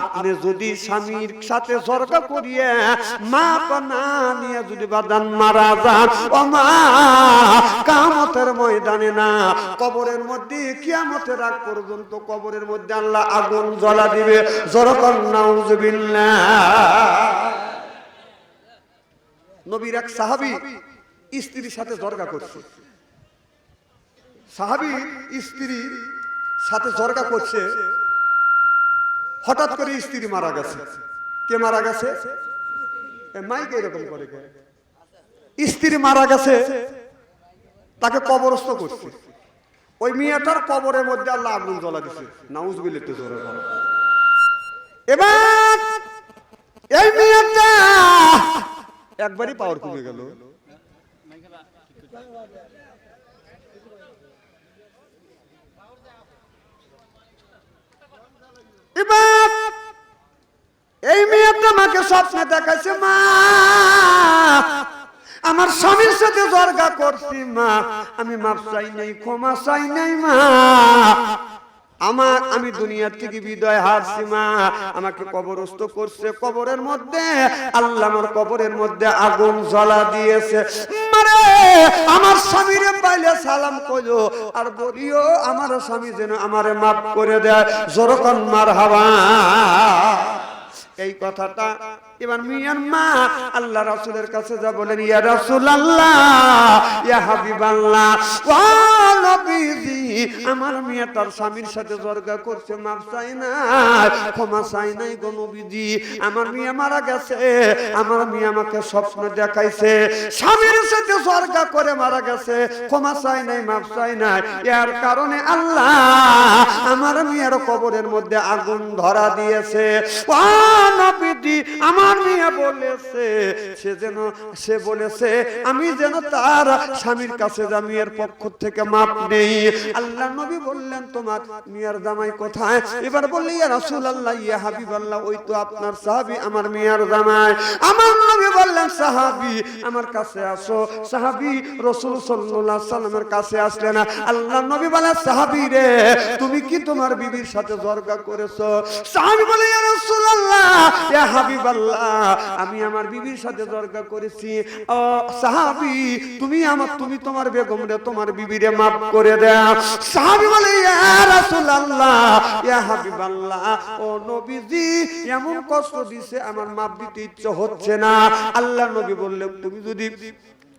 আপনি যদি স্বামীর সাথে সরকার করিয়ে মা না নিয়ে যদি বাদান মারা যান, ও মা, কামতের ময়দানে না, কবরের মধ্যে, কিয়ামতের পর্যন্ত কবরের মধ্যে আল্লাহ আগুন জ্বলা দিবে। নাউজুবিল্লাহ। নবীর এক সাহাবী স্ত্রীর সাথে জর্গা করছে। সাহাবী স্ত্রী সাথে জর্গা করছে। হঠাৎ করে স্ত্রী মারা গেছে। কে মারা গেছে? মাইকে এরকম করে স্ত্রী মারা গেছে, তাকে কবরস্থ করছে। ওই মেয়েটার কবরের মধ্যে আল্লাহ আগুন জ্বলা দিছে। নাউজ বিলিতে জোরে বলো। এবার এই মেয়েটা একবারই পাওয়ার কমে গেল। এবার এই মেয়েটা আমাকে স্বপ্নে দেখাচ্ছে মা। আমার স্বামীর সাথে দরগা করছি, মা। আমি মাপ চাই নাই, ক্ষমা চাই নাই, মা। আমার, আমি দুনিয়ার থেকে বিদায় হারছি, মা। আমাকে কবরস্থ করছে কবরের মধ্যে। আল্লাহ আমার কবরের মধ্যে আগুন জ্বলা দিয়েছে। মারে, আমার স্বামীর পাইলে সালাম কইও আর বলিও, আমার স্বামী যেন আমারে মাফ করে দেয়। জোরকন মার হাওয়া এই কথাটা এবার মিয়ান মা আল্লাহ রাসূলের কাছে যা বলেন, ইয়া রাসূলুল্লাহ, ইয়া হাবিবাল্লাহ ও নবীজি, আমার মিয়া তার স্বামীর সাথে জর্গা করছে মাফ চাই না, ক্ষমা চাই নাই গো নবীজি, আমার মিয়া মারা গেছে, আমার মিয়া আমাকে স্বপ্ন দেখাইছে, স্বামীর সাথে জর্গা করে মারা গেছে, ক্ষমা চাই নাই মাফ চাই নাই, এর কারণে আল্লাহ আমার মিয়ার কবরের মধ্যে আগুন ধরা দিয়েছে ও নবীজি আমার মিয়া বলেছে, সে যেন, সে বলেছে, আমি যেন তার স্বামীর কাছে যা মিয়ার পক্ষ থেকে মাপ নেই। আল্লাহ নবী বললেন, তোমার মিয়ার জামাই কোথায়? এবার বললি, ইয়া রাসূলুল্লাহ, ইয়া হাবিবাল্লাহ, ওই তো আপনার সাহাবী, আমার মিয়ার জামাই। আমার নবী বললেন, সাহাবী, আমার কাছে আসো। সাহাবী রাসূল সাল্লাল্লাহু আলাইহি সাল্লামের কাছে আসলেন। আল্লাহ নবী বলে সাহাবী রে, তুমি কি তোমার বিবির সাথে জর্গা করেছ? সাহাবী বলে, ইয়া রাসূলুল্লাহ, ইয়া আমি আমার বিবির সাথে দরকার করেছি। ও সাহাবি, তুমি আমার, তুমি তোমার বেগম রে তোমার বিবিরে মাফ করে দাও। সাহাবি বলে, ইয়া ও নবীজি, এমন কষ্ট দিছে, আমার মাপ দিতে ইচ্ছে হচ্ছে না। আল্লাহ নবী বললেন, তুমি যদি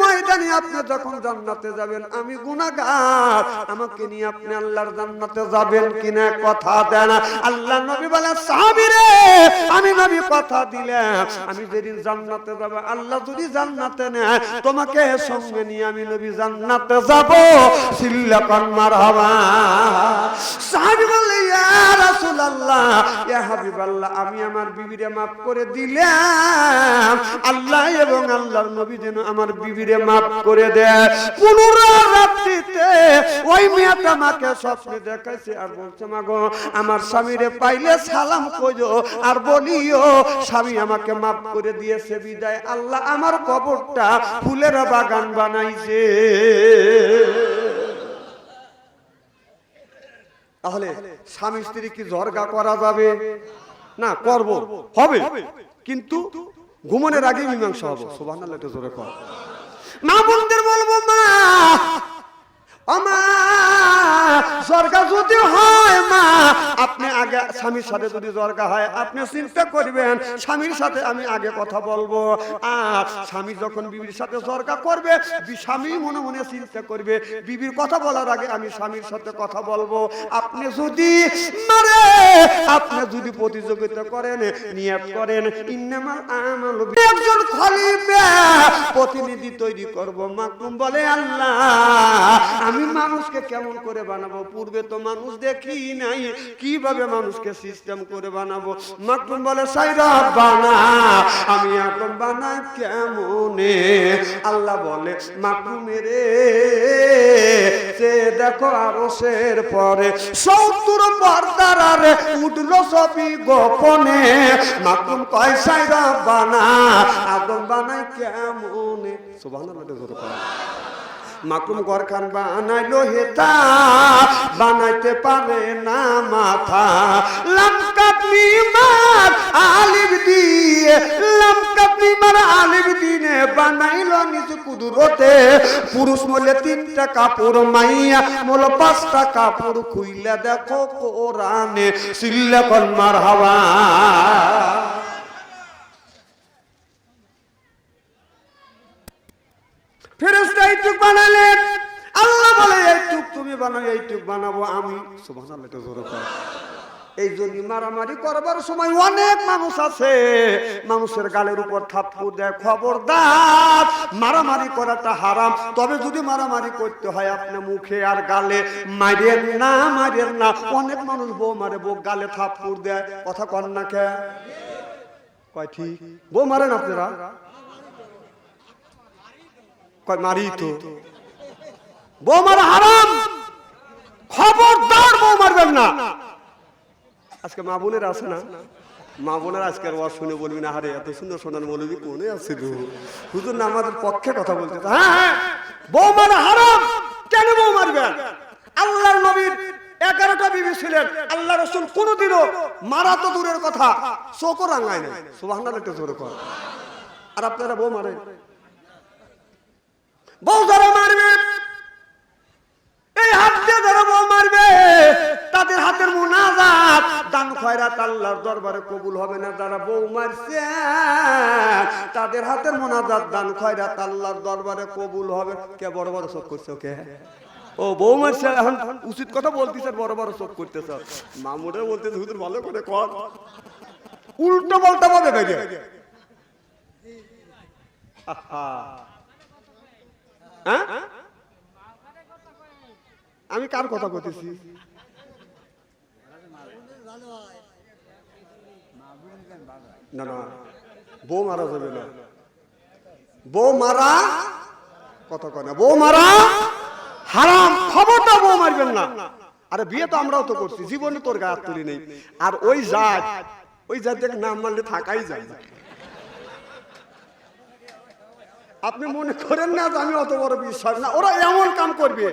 ময়দানে আপনি যখন জান্নাতে যাবেন, আমি আমাকে নিয়ে আপনি আল্লাহর জান্নাতে যাবেন কিনা কথা দেন আল্লাহ নবী বলে সাহাবীরে আমি নবী কথা দিলাম। আমি যেদিন জান্নাতে যাব, আল্লাহ যদি জান্নাতে তোমাকে সঙ্গে নিয়ে আমি নবী জান্নাতে যাব। সিল্লাকান মারহাবা। সাহাবী বলে রাসূলুল্লাহ ইয়া হাবিবাল্লাহ, আমি আমার বিবিরে মাফ করে দিলাম। আল্লাহ এবং আল্লাহর নবী যেন আমার বিবিরে মাফ করে দেয়। পুনরায় রাত্রিতে ওই মেয়েটা আমাকে স্বপ্নে দেখাইছে আর বলছে, মাগো, আমার স্বামীরে পাইলে সালাম কইও আর বলিও। স্বামী আমাকে মাফ করে দিয়েছে, বিদায়। আল্লাহ আমার কবরটা ফুলের বাগান বানাইছে। তাহলে স্বামী স্ত্রী কি জর্গা করা যাবে? না, করব। হবে। কিন্তু ঘুমনের আগে মীমাংসা হব। সোভান জোরে মা বলব মা আমা যদি হয় মা, আপনি আগে স্বামীর সাথে যদি জর্গা হয়, আপনি চিন্তা করবেন, স্বামীর সাথে আমি আগে কথা বলব। আর স্বামী যখন বিবির সাথে জর্গা করবে স্বামী মনে মনে চিন্তা করবে, বিবির কথা বলার আগে আমি স্বামীর সাথে কথা বলব। আপনি যদি মারে, আপনি যদি প্রতিযোগিতা করেন, নিয়ত করেন একজন খলিফা প্রতিনিধি তৈরি করব। মাকুম বলে, আল্লাহ আমি মানুষকে কেমন করে বানাবো? পূর্বে তো মানুষ দেখি নাই। কীভাবে মানুষকে সিস্টেম করে বানাবো? মাকরুম বলে, সাইরা, বানা। আমি আটম বানাই কেমনে? আল্লাহ বলে, মাকরুমের সে দেখো আরও সের পরে সত্তর পর্দারে উঠল সবই গোপনে। মাকরুম কয়, সাইরা, বানা। আদম বানাই কেমনে? সুবহানাল্লাহ। মাকুম গরখান বানাইলো হেতা, বানাইতে পারে না মাথা। লমকাপনি মার আলিম দিয়ে লমকাপনি মার আলিম দিনে বানাইলো নিজ কুদুরতে। পুরুষ মলে তিনটা কাপড় মাইয়া, মোল পাঁচটা কাপড় খুইলা দেখো কোরআনে সিল্লা কলমার হাওয়া ফেরেশতা এইটুক বানালেন। আল্লাহ বলে, এইটুক তুমি বানাও, এইটুক বানাবো আমি। এটা জোরে। এই জন্য মারামারি করবার সময় অনেক মানুষ আছে। মানুষের গালের উপর থাপ্পড় দেয়, খবরদার। মারামারি করাটা হারাম। তবে যদি মারামারি করতে হয়, আপনি মুখে আর গালে মারেন না মারেন না। অনেক মানুষ বউ মারে, বউ গালে থাপ্পড় দেয়। কথা কন না কে কয় ঠিক। বউ মারেন আপনারা? কয় মারি তো বউ মারা হারাম। খবরদার বউ মারবেন না। আজকে মা বোনের আছে না? মা বোনের আজকের ওয়াজ শুনে বলবি না হারে এত সুন্দর সোনার মৌলবি কোনে আছে হুজুর না আমাদের পক্ষে কথা বলতে হ্যাঁ হ্যাঁ। বউ মারা হারাম। কেন বউ মারবেন? আল্লাহর নবীর এগারোটা বিবি ছিলেন। আল্লাহ রসুল কোনোদিনও মারা তো দূরের কথা, চোখও রাঙায় না সুবাহ একটু জোরে কর। আর আপনারা বউ মারেন। বউ যারা মারবে, এই হাত দিয়ে যারা বউ মারবে, তাদের হাতের মুনাজাত দান খয়রাত আল্লাহর দরবারে কবুল হবে না। যারা বউ মারছে, তাদের হাতের মুনাজাত দান খয়রাত আল্লাহর দরবারে কবুল হবে। কে বড় বড় চোখ করছে ওকে? ও, বউ মারছে, এখন উচিত কথা বলতেছে, বড় বড় চোখ করতেছ। মামুরে বলতেছে, হুজুর ভালো করে কর। উল্টো বলতে বলে বাইরে আহা। হ্যাঁ? আমি কার কথা বলতেছি বউ মারা যাবে না। বউ মারা, কথা কয় না। বউ মারা, হারাম, খবরটা বউ মারবেন না। আরে বিয়ে তো আমরাও তো করছি, জীবনে তোর গায়ে তুলি নেই। আর ওই জাত ওই জাত নাম মানলে থাকাই যায় আপনি মনে করেন না যে আমি অত বড় বিশ্বাস? না ওরা এমন কাম করবে।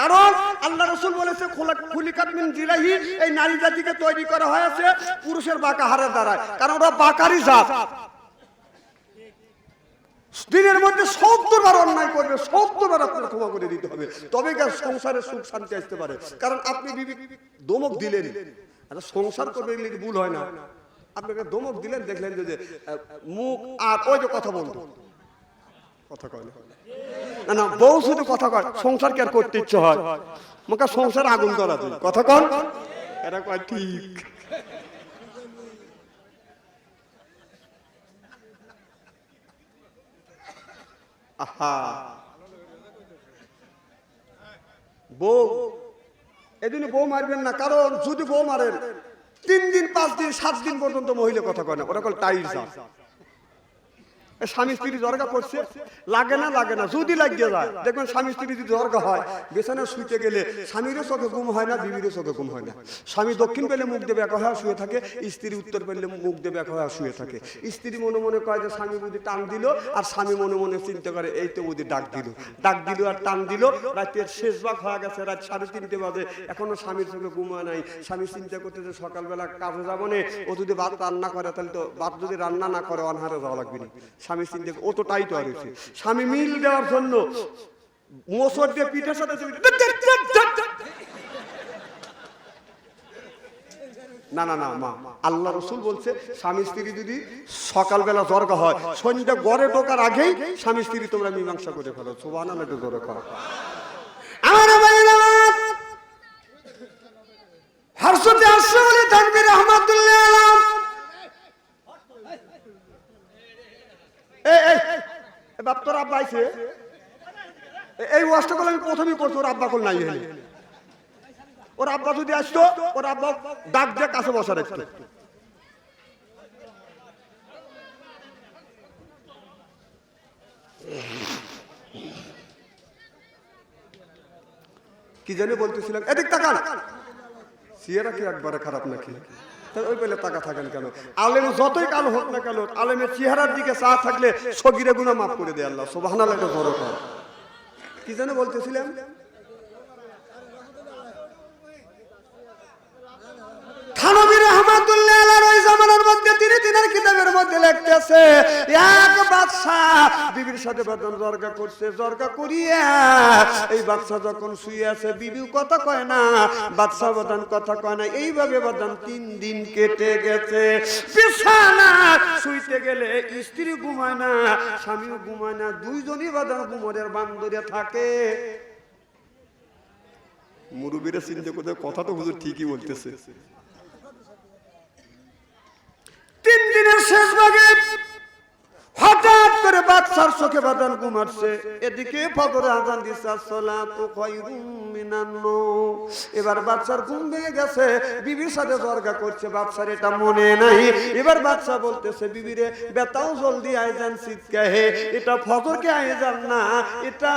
কারণ আল্লাহ রসুল বলেছে খুলিকাত মিন জিলাহি এই নারী জাতিকে তৈরি করা হয়েছে পুরুষের বাঁকা হারের দ্বারায়। কারণ ওরা বাঁকারই জাত। দিনের মধ্যে সত্তর অন্যায় করবে সত্তর আপনার ক্ষমা করে দিতে হবে। তবে কি আর সংসারে সুখ শান্তি আসতে পারে। কারণ আপনি বিবি দমক দিলেন আর সংসার করবে ভুল হয় না? আপনাকে দমক দিলেন দেখলেন যে, মুখ আর ওই যে কথা বলতো। না। না বউ শুধু কথা কয়, সংসার আর করতে ইচ্ছে হয়? সংসার আগুন কথা কন। এটা কয়, ঠিক। বউ এদিন বউ মারবেন না, কারণ যদি বউ মারেন, তিন দিন, পাঁচ দিন, সাত দিন পর্যন্ত মহিলা কথা কয় না। ওরা কল এ স্বামী স্ত্রী জর্গা করছে লাগে না লাগে না, যদি লাগিয়ে যায়, দেখবেন স্বামী স্ত্রী যদি জর্গা হয়, বিছানায় শুইতে গেলে স্বামীরও চোখে ঘুম হয় না, বিবিরও চোখে ঘুম হয় না। স্বামী দক্ষিণ পেলে মুখ দেবে একা হয়ে শুয়ে থাকে, স্ত্রী উত্তর পেলে মুখ দেবে একা হয়ে শুয়ে থাকে। স্ত্রী মনে মনে কয় যে স্বামী বুঝি টান দিল, আর স্বামী মনে মনে চিন্তা করে, এই তো বুঝি ডাক দিল। ডাক দিল আর টান দিল। রাতের শেষ ভাগ হয়ে গেছে, রাত সাড়ে তিনটে বাজে, এখনও স্বামীর চোখে ঘুম হয় নাই। স্বামী চিন্তা করতে যে সকালবেলা কাজে যাব নে, ও যদি ভাত রান্না করে, তাহলে তো ভাত যদি রান্না না করে, অনহারে যাওয়া লাগবে না। স্বামী চিন্তা ও তো টাইট হয়েছে স্বামী মিল দেওয়ার জন্য মোসর দিয়ে পিঠের সাথে না না না, মা, আল্লাহ রসুল বলছে, স্বামী স্ত্রী যদি সকালবেলা জ্বর হয়, সন্ধ্যা গড়ে ঢোকার আগেই স্বামী স্ত্রী তোমরা মীমাংসা করে ফেলো। সোবান জোরে করো আমার ভাইরা, হরসতে আশরাফ থাকবে রহমাতুল্লাহ আলাম এই এই এই বাপ তোর আব্বা আইছে। এই ওয়াজটা করলে আমি প্রথমেই করছি ওর আব্বা কল নাই ওর আব্বা যদি আসতো, ওর আব্বা ডাক দিয়ে কাছে বসা রাখতো কি জানি বলতেছিলাম, এদিক তাকান। সিয়েরা কি একবারে খারাপ নাকি? ওই পেলে টাকা থাকেন কেন? আলেম যতই কালো হোক না কেন, আলেমের চেহারার দিকে চা থাকলে সগিরে গুণা মাফ করে দেয় আল্লাহ। সোবাহান কি যেন বলতেছিলাম থানবী রহমাতুল্লাহ আলাইহির ওই জামানার মধ্যে তিনি তিনার কিতাবের মধ্যে লিখতেছে এক বিবির সাথে বেতন জর্গা করছে, জর্গা করিয়া এই বাদশা যখন শুয়ে আছে কথা কয় না বদান কথা কয় না। এইভাবে তিন দিন কেটে গেছে। শুইতে গেলে স্ত্রী ঘুমায় না, স্বামীও ঘুমায় না, দুইজনই ঘুমরের বান্দরে থাকে। মুরুবিরা চিন্তা করতে কথা তো হুজুর ঠিকই বলতেছে তিন দিনের শেষ ভাগে হঠাৎ করে বাচ্চার চোখে বাদান ঘুমাচ্ছে এদিকে ফজরে আজান দিচ্ছে মিনান নওম। এবার বাচ্চার ঘুম ভেঙে গেছে, বিবির সাথে জর্গা করছে বাচ্চার এটা মনে নাই। এবার বাচ্চা বলতেছে, বিবিরে, বেতাও জলদি আইজান শীতকে হে, এটা ফজরকে আইজান না, এটা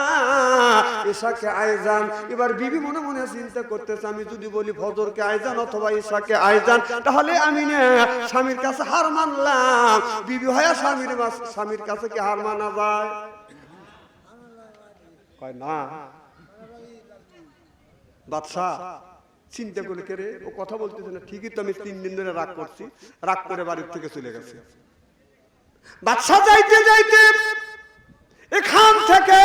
ঈশাকে আইজান এবার বিবি মনে মনে চিন্তা করতেছে, আমি যদি বলি ফজরকে আইজান অথবা ঈশাকে আইজান তাহলে আমি না, স্বামীর কাছে হার মানলাম। বিবি হয়ে স্বামীর স্বামীর কাছে কি হার মানা যায়? কয়, না। বাদশাহ চিন্তা করে কে রে ও কথা বলতেছে না। ঠিকই তো আমি তিন দিন ধরে রাগ করছি। রাগ করে বাড়ির থেকে চলে গেছে। বাদশাহ যাইতে যাইতে এখান থেকে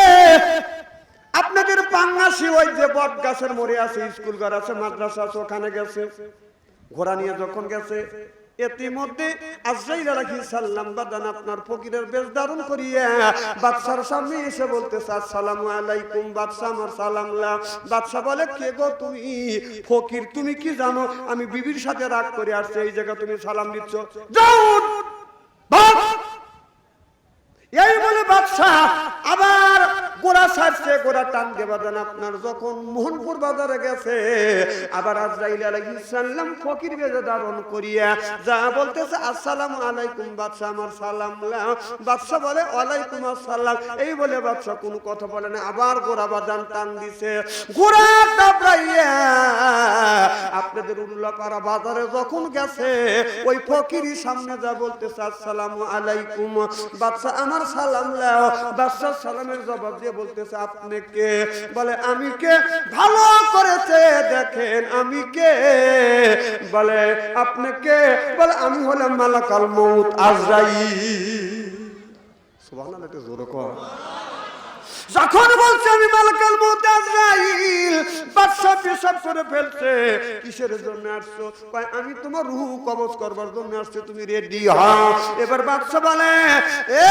আপনাদের পাঙ্গাসি ওই যে বট গাছের মোড়ে আছে, স্কুল ঘর আছে, মাদ্রাসা আছে, ওখানে গেছে। ঘোড়া নিয়ে যখন গেছে ইতিমধ্যে আজরাইল আলাইহিস সালাম বেশ দারুণ করিয়া বাদশার সামনে বাদশা বলে, কে গো তুমি? ফকির, তুমি কি জানো? আমি বিবির সাথে রাগ করে আসছি, এই জায়গা তুমি সালাম দিচ্ছ। যাও! এই বলে বাদশাহ আবার গোড়া ছাড়ছে গোড়া টান দিয়ে আপনার। যখন মোহনপুর বাজারে গেছে, আবার আজরাইল আলাইহিস সালাম ফকির বেজে ধারণ করিয়া যা বলতেছে, আসসালামু আলাইকুম বাদশাহ, আমার সালাম। বাদশাহ বলে, ওয়ালাইকুম আসসালাম। এই বলে বাদশাহ কোনো কথা বলে না। আবার গোড়া বাজান টান দিছে। গোড়া দাবড়াইয়া আপনাদের উল্লাপাড়া বাজারে যখন গেছে, ওই ফকিরই সামনে যা বলতেছে, আসসালামু আলাইকুম। বাদশাহ, আমার সালাম লাও বাদশাহ সালামের জবাব দিয়ে বলতেছে, আপনি কে? বলে, আমি কে? ভালো করেছে, দেখেন আমি কে? বলে, আপনি কে? বলে, আমি হলাম মালাকাল মউত আজরাই সুবহানাল্লাহ জোরে কর যখন বলছে আমি মালাকাল মউত আজরাইল বাদশা পেশাব করে ফেলছে। কিসের জন্য আসছো? কয়, আমি তোমার রূহ কবজ করবার জন্য আসছে, তুমি রেডি হও এবার বাদশা বলে, এ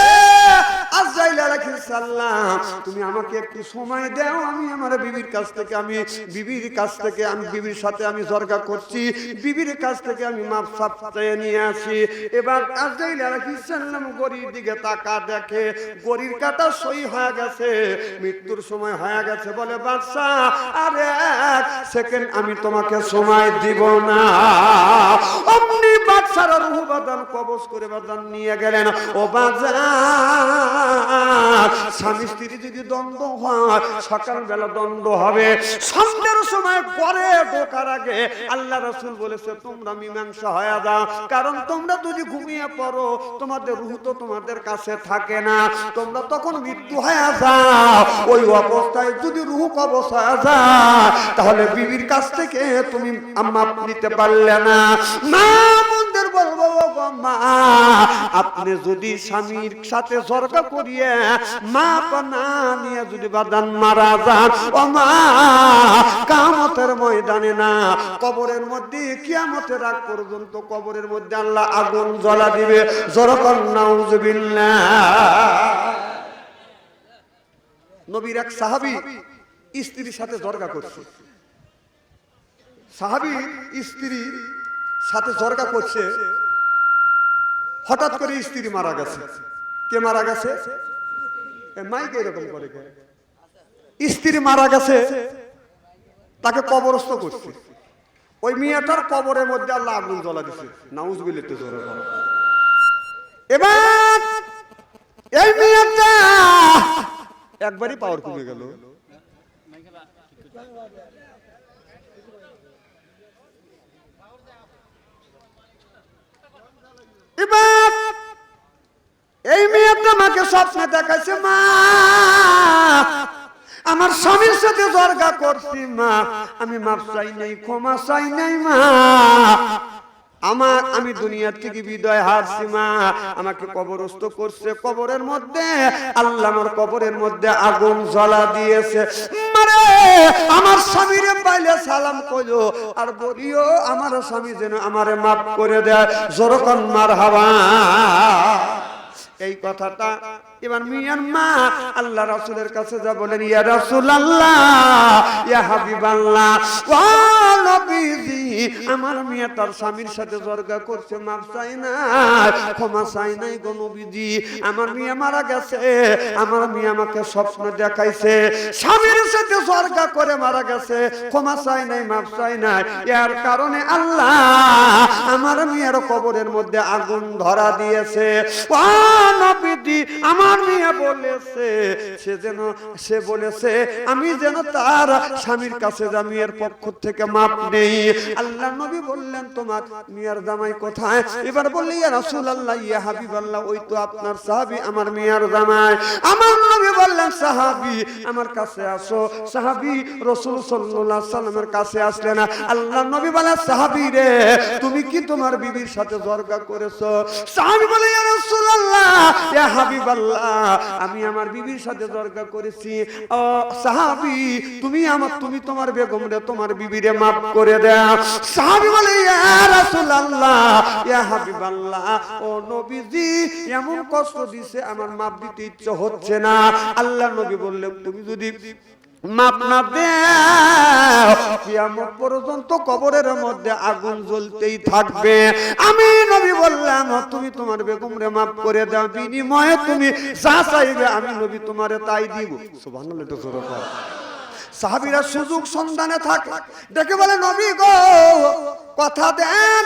আজরাইল আলাইহিস সালাম, তুমি আমাকে একটু সময় দাও, আমি আমার বিবির কাছ থেকে, আমি বিবির কাছ থেকে, আমি বিবির সাথে আমি জর্গা করছি, বিবির কাছ থেকে আমি মাপ সাপ চেয়ে নিয়ে আসি। এবার আজরাইল আলাইহিস সালাম গরির দিকে তাকা দেখে, গরির কাটা সই হয়ে গেছে। মৃত্যুর সময় হয়ে গেছে বলে বাদশাহ আরে সেকেন্ড আমি তোমাকে সময় দিব না। বাদশার রুহ বাদান, কবজ করে বাদান নিয়ে গেলেন। ও স্বামী স্ত্রী যদি দ্বন্দ্ব হয়, সকালবেলা দ্বন্দ্ব হবে। সন্ধ্যের সময় পরে ঢোকার আগে আল্লাহ রসুল বলেছে, তোমরা মীমাংসা হয়ে যাও। কারণ তোমরা যদি ঘুমিয়ে পড়ো, তোমাদের রুহ তো তোমাদের কাছে থাকে না। তোমরা তখন মৃত্যু হয়ে যাও। ওই অবস্থায় যদি রুহ কবচ হয়ে যায়, তাহলে বিবির কাছ থেকে তুমি মাপ নিতে পারলে না। না মা, আপনি যদি স্বামীর সাথে সরকা করিয়ে মাপ না নিয়ে যদি বাদান মারা যান, ও মা, কামতের ময়দানে না, কবরের মধ্যে, কিয়ামতের আগ পর্যন্ত কবরের মধ্যে আল্লাহ আগুন জ্বলা দিবে। নাউজুবিল্লাহ। নবীর এক সাহাবি স্ত্রীর সাথে জর্গা করছে। সাহাবি স্ত্রী সাথে জর্গা করছে। হঠাৎ করে স্ত্রী মারা গেছে। কে মারা গেছে? মাইকে এরকম করে স্ত্রী মারা গেছে, তাকে কবরস্থ করছে। ওই মেয়েটার কবরের মধ্যে আল্লাহ আগুন জ্বলা দিছে। নাউজ বিলিতে জোরে। এবার এই মেয়েটা একবারই পাওয়ার কমে গেল। এবার এই মেয়েটা আমাকে স্বপ্নে দেখাইছে, মা। আমার স্বামীর সাথে দরগা করছি, মা। আমি মাপ চাই নাই, ক্ষমা চাই নাই, মা। আমার, আমি দুনিয়ার থেকে বিদয় হারছি মা। আমাকে কবরস্থ করছে কবরের মধ্যে। আল্লাহ আমার কবরের মধ্যে আগুন জ্বলা দিয়েছে। মারে, আমার স্বামীরে পাইলে সালাম কইও আর বলিও, আমার স্বামী যেন আমারে মাফ করে দেয়। জোরকন মার হাওয়া এই কথাটা এবার মিয়ান মা আল্লাহ রাসূলের কাছে যা বলেন, ইয়া রাসূলুল্লাহ, ইয়া হাবিবাল্লাহ ও নবীজি, আমার মিয়া তার স্বামীর সাথে জর্গা করছে, মাফ চাই না, ক্ষমা চাই নাই গো নবীজি, আমার মিয়া মারা গেছে, আমার মিয়া আমাকে স্বপ্ন দেখাইছে, স্বামীর সাথে জর্গা করে মারা গেছে, ক্ষমা চাই নাই মাপ চাই নাই, এর কারণে আল্লাহ আমার মিয়ার কবরের মধ্যে আগুন ধরা দিয়েছে ও বলেছে, সে যেন, সে বলেছে, আমি যেন তার স্বামীর কাছে যা মিয়ার পক্ষ থেকে মাপ নেই। আল্লাহ নবী বললেন, তোমার মিয়ার জামাই কোথায়? এবার বললি, ইয়া রাসূলুল্লাহ, ইয়া হাবিবাল্লাহ, ওই তো আপনার সাহাবী, আমার মিয়ার জামাই। আমার নবী বললেন, সাহাবী, আমার কাছে আসো। সাহাবী রাসূল সাল্লাল্লাহু আলাইহি সাল্লামের কাছে আসলেন আল্লাহ নবী বলে সাহাবী রে, তুমি কি তোমার বিবির সাথে জর্গা করেছ? সাহাবী বলে, ইয়া রাসূলুল্লাহ, ইয়া হাবিবাল্লাহ আমি আমার বিবির সাথে দরকার করেছি। সাহাবী, তুমি আমার, তুমি তোমার বেগম রে তোমার বিবিরে মাফ করে দাও। সাহাবি বলে, ইয়া রাসূলুল্লাহ, ইয়া ও নবীজি, এমন কষ্ট দিছে, আমার মাপ দিতে ইচ্ছে হচ্ছে না। আল্লাহ নবী বললেন, তুমি যদি কবরের মধ্যে আগুন জ্বলতেই থাকবে। আমি নবী বললাম, তুমি তোমার বেগম রে মাফ করে দাও। বিনিময়ে তুমি যা চাইবে আমি নবী তোমারে তাই দিব। সুবহানাল্লাহ সুযোগ সন্ধানে থাকে। দেখে বলে, নবী গো, কথা দেন।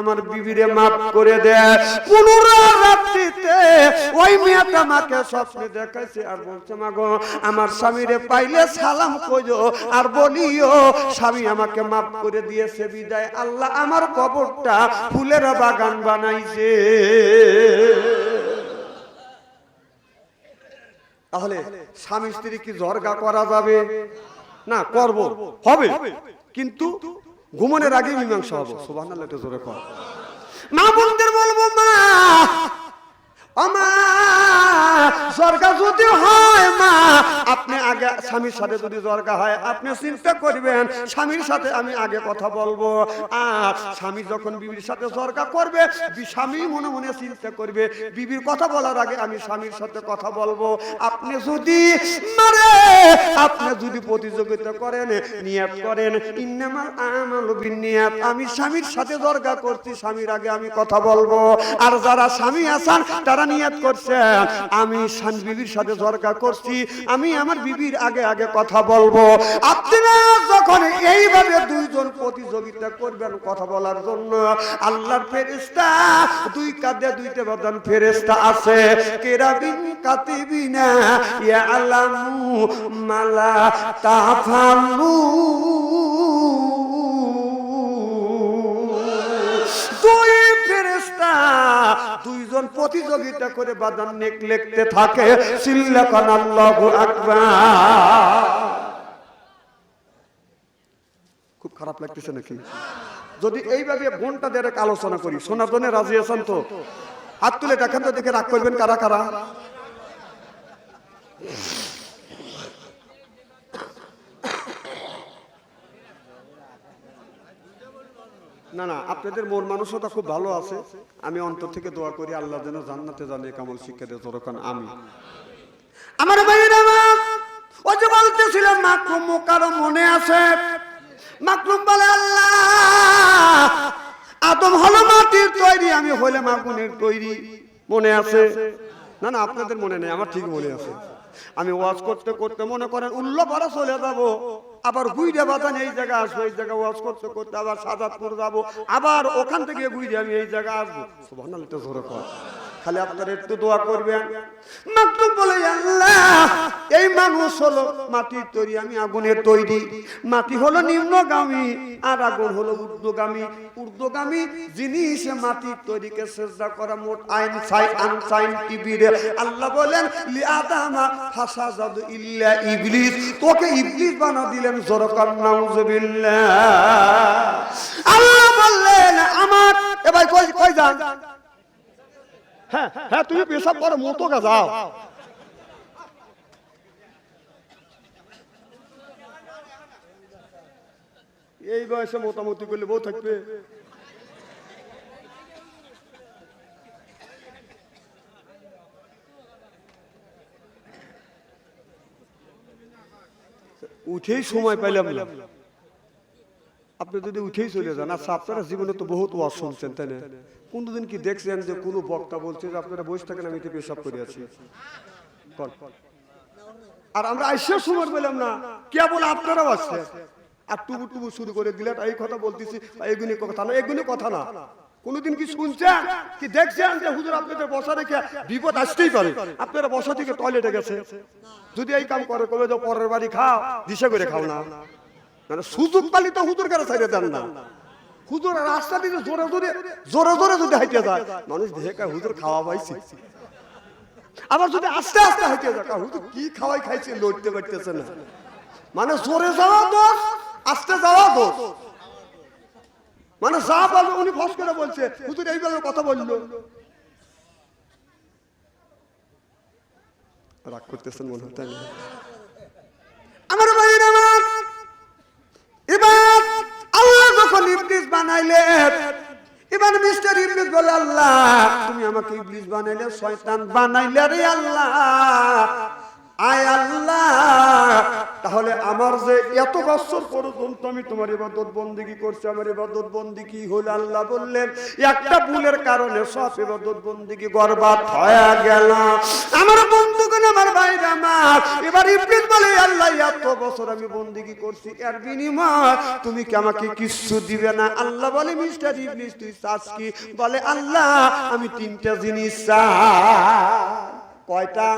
আমার বিবিরে maaf করে দেয় পুনরায় রাত্রিতে ওই মেয়েটা আমাকে স্বপ্নে দেখাইছে আর বলছে মাগো আমার স্বামীরে পাইলে সালাম কইও আর বলিও। স্বামী আমাকে maaf করে দিয়েছে বিদায়। আল্লাহ আমার কবরটা ফুলের বাগান বানাইছে। তাহলে স্বামী স্ত্রী কি জর্গা করা যাবে? না করব। হবে। কিন্তু ঘুমনের আগে মীমাংসা হব। সুবহানাল্লাহ একটু জোরে কর। মা বলব মা! আমা যদি হয় মা, আপনি আগে স্বামীর সাথে যদি হয়, আপনি চিন্তা করবেন, স্বামীর সাথে আমি আগে কথা বলব। আর স্বামী যখন বিবির সাথে করবে স্বামী মনে মনে চিন্তা করবে, বিবির কথা বলার আগে আমি স্বামীর সাথে কথা বলব। আপনি যদি মারে, আপনি যদি প্রতিযোগিতা করেন, নিয়াত করেন আমি স্বামীর সাথে করছি, স্বামীর আগে আমি কথা বলব। আর যারা স্বামী আছেন, তারা নিয়াত করছেন আমি স্বামী বিবির সাথে দরগা করছি, আমি আমার বিবির আগে আগে কথা বলব। আপনারা যখন এইভাবে দুইজন প্রতিযোগিতা করবেন কথা বলার জন্য, আল্লাহর ফেরেশতা, দুই কাঁধে দুইটা বাদান ফেরেশতা আছে। কেরাবিন, কাতিবিনা, ইয়ালামু, মালা তাফালু দুইজন প্রতিযোগিতা করে বাদান নেক লেখতে থাকে। খুব খারাপ লাগতেছে নাকি? যদি এইভাবে ঘণ্টা দেড়েক আলোচনা করি সোনার জন্য রাজি আছেন তো? হাত তুলে দেখেন তো, দেখে রাগ করবেন কারা কারা? না না, আপনাদের মন মানসতা খুব ভালো আছে। আমি অন্তর থেকে দোয়া করি, আল্লাহ যেন জান্নাতে জানে কামল শিক্ষা দিয়ে যতক্ষণ আমি আমার ভাইয়ের আমার ও যে বলতেছিলাম মাকলুম কারও মনে আছে? মাকলুম বলে, আল্লাহ, আদম হলো মাটির তৈরি, আমি হইলাম আগুনের তৈরি। মনে আছে? না না, আপনাদের মনে নেই, আমার ঠিক মনে আছে। আমি ওয়াজ করতে করতে মনে করেন উল্লপাড়া চলে যাব, আবার গুইরে বাজান এই জায়গায় আসব, এই জায়গায় ওয়াজ করতে করতে আবার সাজাদপুর যাব, আবার ওখান থেকে গুইরে আমি এই জায়গায় আসব। সুবহানাল্লাহ তো জোরে কর খালি আপনারা একটু দোয়া করবেন। মাকলুম বলে, আল্লাহ, এই মানুষ হলো মাটির তৈরি, আমি আগুনের তৈরি। মাটি হলো নিম্নগামী, আর আগুন হলো ঊর্ধ্বগামী। ঊর্ধ্বগামী জিনিস মাটির তৈরিকে চেষ্টা করা মোট আইন সাই আন সাইন আনসাইন্টিফিক আল্লাহ বলেন, লি আদামা ফাসা জাদু ইল্লা ইবলিস। তোকে ইবলিস বানা দিলেন জোরকার, নাউজুবিল্লাহ। আল্লাহ বললেন, আমার, এবার কই কই যান? হ্যাঁ হ্যাঁ তুমি পেশাব করো মতো যাও এই বয়সে মোটামুটি করলে বউ থাকবে। উঠেই সময় পাইলাম আপনি যদি উঠেই চলে যান আচ্ছা আপনারা জীবনে তো বহুত ওয়াজ শুনছেন তাই না কোনদিন কি দেখছেন যে কোনো বক্তা বলছে যে আপনারা বসে থাকেন, আমি তো পেশাব করে আছি। কর। আর আমরা আইসা সময় পেলাম না। কে বলে আপনারাও আসছে আর টুবু টুবু শুরু করে দিলেন এই কথা বলতেছি এগুলি কথা না এগুলি কথা না। কোনদিন কি শুনছেন? কি দেখছেন যে হুজুর আপনাদের বসা রেখে বিপদ আসতেই পারে। আপনারা বসা থেকে টয়লেটে গেছে। যদি এই কাম করে, কবে পরের বাড়ি খাও, দিশে করে খাও না। মানে সুযোগ পালি তো হুজুর কাছে ছাইড়ে দেন না। হুজুর রাস্তা দিয়ে জোরে জোরে জোরে জোরে যদি হাইতে যায়, মানুষ হুজুর খাওয়া আবার যদি আস্তে আস্তে হাইতে যায় হুজুর কি খাওয়াই খাইছে লড়তে পারতেছে না। মানে জোরে যাওয়া দোষ, আস্তে যাওয়া দোষ। মানে যা বলবে উনি ফস করে বলছে, হুজুর এইভাবে কথা বলল। রাগ করতেছেন মনে হতে আমার ভাইয়ের আমার যখন ইবলিস বানাইলে এবার মিস্টার ইবলিস বলে, আল্লাহ, তুমি আমাকে ইবলিস বানাইলে, শয়তান বানাইলে রে আল্লাহ। আয় আল্লাহ তাহলে আমার যে এত বছর পর্যন্ত আমি তোমার ইবাদত বন্দিগি করছি, আমার ইবাদত বন্দিগি হল আল্লাহ বললেন, একটা ভুলের কারণে সব ইবাদত বন্দিগি বরবাদ হয়ে গেল। আমার বন্ধুগণ, আমার ভাইরা, আমার, এবার ইবলিস বলে, আল্লাহ, এত বছর আমি বন্দিগি করছি, এর বিনিময় তুমি কি আমাকে কিছু দিবে না? আল্লাহ বলে, মিস্টার ইবলিস, তুই চাস কি? বলে, আল্লাহ, আমি তিনটা জিনিস চাই। কয়টা?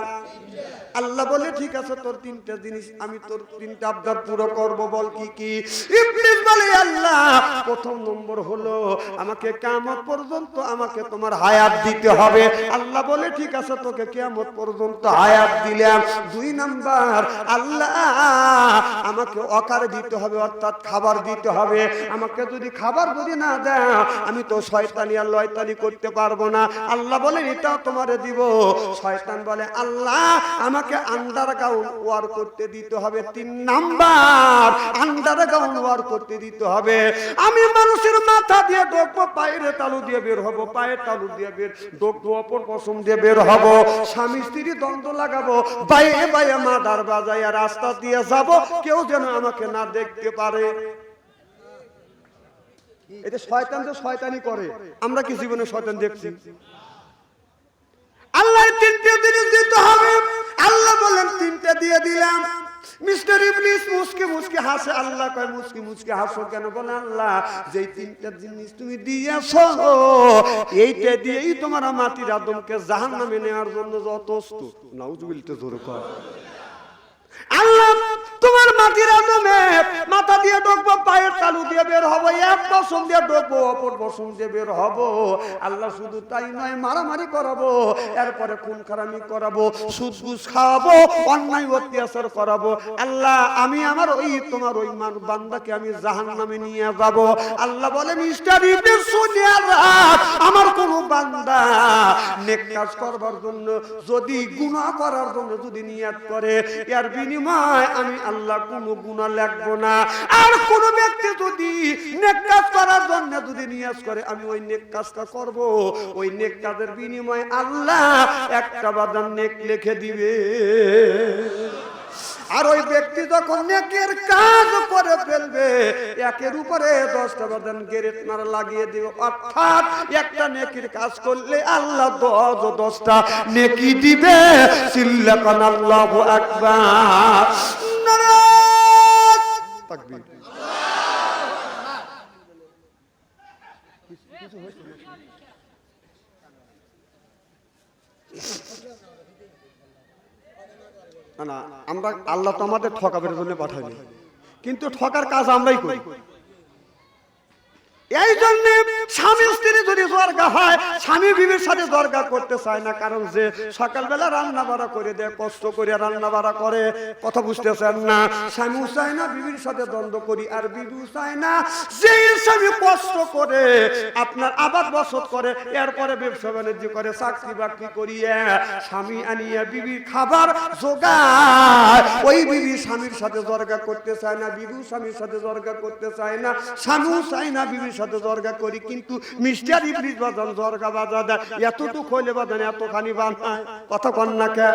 আল্লাহ বলে, ঠিক আছে, তোর তিনটা জিনিস, আমি তোর তিনটা আবদার পুরো করব, বল কি কি? ইবলিস বলে, আল্লাহ, প্রথম নম্বর হলো, আমাকে কিয়ামত পর্যন্ত আমাকে তোমার হায়াত দিতে হবে। আল্লাহ বলে, ঠিক আছে, তোকে কিয়ামত পর্যন্ত হায়াত দিলাম। দুই নাম্বার, আল্লাহ, আমাকে অকার দিতে হবে, অর্থাৎ খাবার দিতে হবে। আমাকে যদি খাবার যদি না দেয় আমি তো শয়তানি আর লয়তানি করতে পারব না। আল্লাহ বলে, এটাও তোমারে দিব। শয়তান বলে, আল্লাহ আমাকে আন্ডার গাউন ওয়ার করতে দিতে হবে তিন নাম্বার। আন্ডার গাউন ওয়ার করতে দিতে হবে। আমি মানুষের মাথা দিয়ে ঢোকবো পায়ের তালু দিয়ে বের হব, পায়ের তালু দিয়ে বের ঢোকবো অপর পশম দিয়ে বের হব, স্বামী স্ত্রী দ্বন্দ্ব লাগাবো, বাইয়ে বাইয়ে মাদার বাজাইয়া রাস্তা দিয়ে যাব, কেউ যেন আমাকে না দেখতে পারে। এটা শয়তান তো শয়তানি করে, আমরা কি জীবনে শয়তান দেখছি? আল্লাহ তিনটে জিনিস দিতে হবে। আল্লাহ বলেন, তিনটে দিয়ে দিলাম। হাসে। আল্লাহ কয় কেন জিনিস তুমি দিয়েছ তোমার মাটির আদমকে নামে নেওয়ার জন্য আল্লাহ, তোমার মাটির আদমে দিয়ে বের হব, এক দিয়ে অপর দিয়ে বের হব। আল্লাহ শুধু তাই নয়, মারামারি করাবো, এরপরে খুন খারামি করাবো সুদ খাওয়াবো, অন্যায় অত্যাচার করাবো। আল্লাহ, আমি আমার ওই, তোমার ওই মান বান্দাকে আমি জাহান নামে নিয়ে যাব। আল্লাহ বলে, মিস্টার আমার কোন বান্দা নেক কাজ করবার জন্য, যদি করার জন্য যদি নিয়াত করে, এর বিনিময় আমি আল্লাহ কোনো গুনাহ লাগবো না। আর কোন ব্যক্তি যদি নেক কাজ করার জন্য যদি নিয়াজ করে, আমি ওই নেক কাজটা করব। ওই নেক কাজের বিনিময়ে আল্লাহ একটা বাদান নেক লিখে দিবে। আর ওই ব্যক্তি যখন নেকের কাজ করে ফেলবে, একের উপরে দশটা বাদান গেরেট মারা লাগিয়ে দিবে। অর্থাৎ একটা নেকির কাজ করলে আল্লাহ দশ দশটা নেকি দিবে। সিল্লাকান আল্লাহু আকবার। তাকবীর। না, আমরা আল্লাহ তো আমাদের ঠকাবের জন্য পাঠাইনি কিন্তু ঠকার কাজ আমরাই করি। এই জন্য স্বামী যদি দরগা হয়, স্বামী বিবির সাথে দরগা করতে চায় না, কারণ যে সকালবেলা রান্না বাড়া করে দেয়, কষ্ট করে রান্না বাড়া করে, কথা বুঝতেছেন না? স্বামীও চায় না বিবির সাথে দ্বন্দ্ব করি, আর বিবিও চায় না যে স্বামী কষ্ট করে, আপনার আবাদ বসত করে, এরপরে ব্যবসা বাণিজ্য করে, চাকরি বাকরি করিয়ে স্বামী আনিয়ে বিবির খাবার জোগায় ওই বিবি স্বামীর সাথে দরগা করতে চায় না, বিবু স্বামীর সাথে দরগা করতে চায় না স্বামীও চায় না বিবির সাথে দরগা করি, কিন্তু মিস্টার ইবলিস বাজান দরগা বাজা দেয় এতটুক হইলে বাজান এতখানি বানায় কথা কন না কে?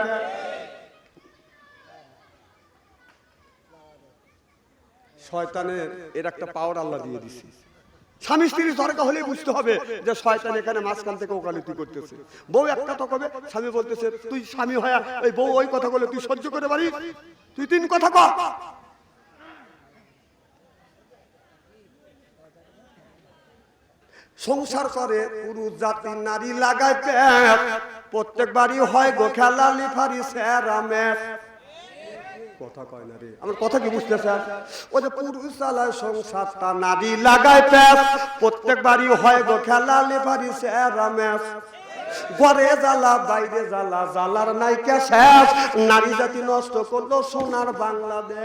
শয়তানের এর একটা পাওয়ার আল্লাহ দিয়ে দিছে। স্বামী স্ত্রী দরকার হলে বুঝতে হবে যে শয়তান এখানে মাঝখান থেকে ওকালতি করতেছে। বউ একটা তো কবে স্বামী বলতেছে তুই স্বামী হয়ে ওই বউ ওই কথা বলে তুই সহ্য করে পারিস? তুই তিন কথা কর সংসার করে পুরুষ জাতি নারী প্যাক প্রত্যেক বাড়ি হয় গো খেলা লিফারি স্যারা কথা কি বুঝতেছেন ওই যে সংসারটা নারী হয় লিফারি ঘরে জ্বালা, বাইরে জ্বালা, জ্বালার নারী জাতি নষ্ট করল সোনার বাংলাদেশ।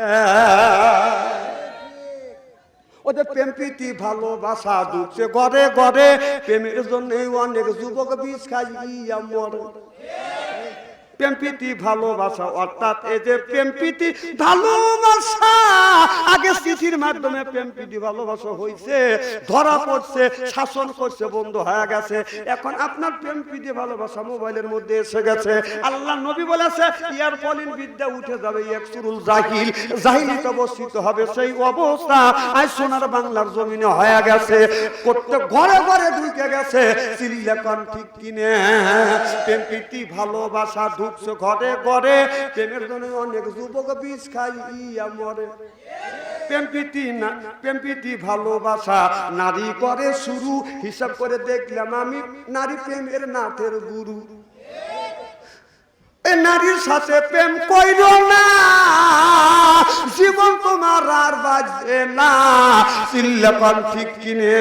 ওদের প্রেম প্রীতি ভালোবাসা ঢুকছে ঘরে ঘরে। প্রেমের জন্য অনেক যুবক বিষ খাইয়া মরে। প্রেম প্রীতি, ভালোবাসা, অর্থাৎ এই যে প্রেম প্রীতি, ভালোবাসা। আগে চিঠির মাধ্যমে প্রেম প্রীতি, ভালোবাসা হয়েছে ধরা পড়ছে, শাসন করছে, বন্ধ হয়ে গেছে। এখন আপনার প্রেম প্রীতি, ভালোবাসা মোবাইলের মধ্যে এসে গেছে। আল্লাহ নবী বলেছে, ইয়ার পলিন বিদ্যা উঠে যাবে এক সুরুল জাহিল। জাহিলিত অবস্থিত হবে সেই অবস্থা। আজ সোনার বাংলার জমিনে হয়ে গেছে। প্রত্যেক ঘরে ঘরে ঢুকে গেছে। চিল্লাকন ঠিক কিনে, প্রেম প্রীতি, ভালোবাসা ঢুকছে ঘরে ঘরে প্রেমের জন্য অনেক যুবক বিষ খাই, ইয়া মরে। প্রেম প্রীতি না, প্রেম প্রীতি ভালোবাসা। নারী করে শুরু, হিসাব করে দেখলাম আমি নারী প্রেমের নাথের গুরু। এ নারীর সাথে প্রেম কইর না। জীবন তোমার আর বাজে না। চিল্লাপান ঠিক কিনে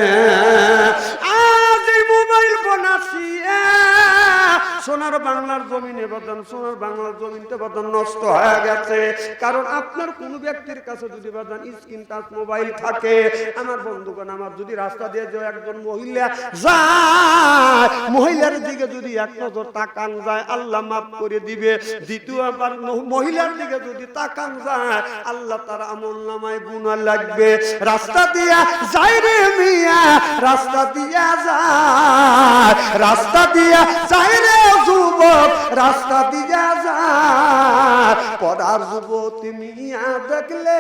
সোনার বাংলার জমিনে বদন, সোনার বাংলার জমিনতে বদন নষ্ট হয়ে গেছে। কারণ আপনার কোন ব্যক্তির কাছে যদি বদন, স্ক্রিন টাচ, মোবাইল থাকে, আমার বন্ধুগণ, আমার যদি রাস্তা দিয়ে যে একজন মহিলা যায়, মহিলার দিকে যদি এক নজর তাকান যায়, আল্লাহ মাফ করে দিবে। দ্বিতীয়বার মহিলার দিকে যদি তাকান যায়, আল্লাহ তার আমল নামায় গুণা লাগবে। রাস্তা দিয়া যাই রে মিয়া, রাস্তা দিয়া যায়, রাস্তা দিয়া যাই রে যুবক রাস্তা দিয়া যা। পড়ার যুবতী মিয়া দেখলে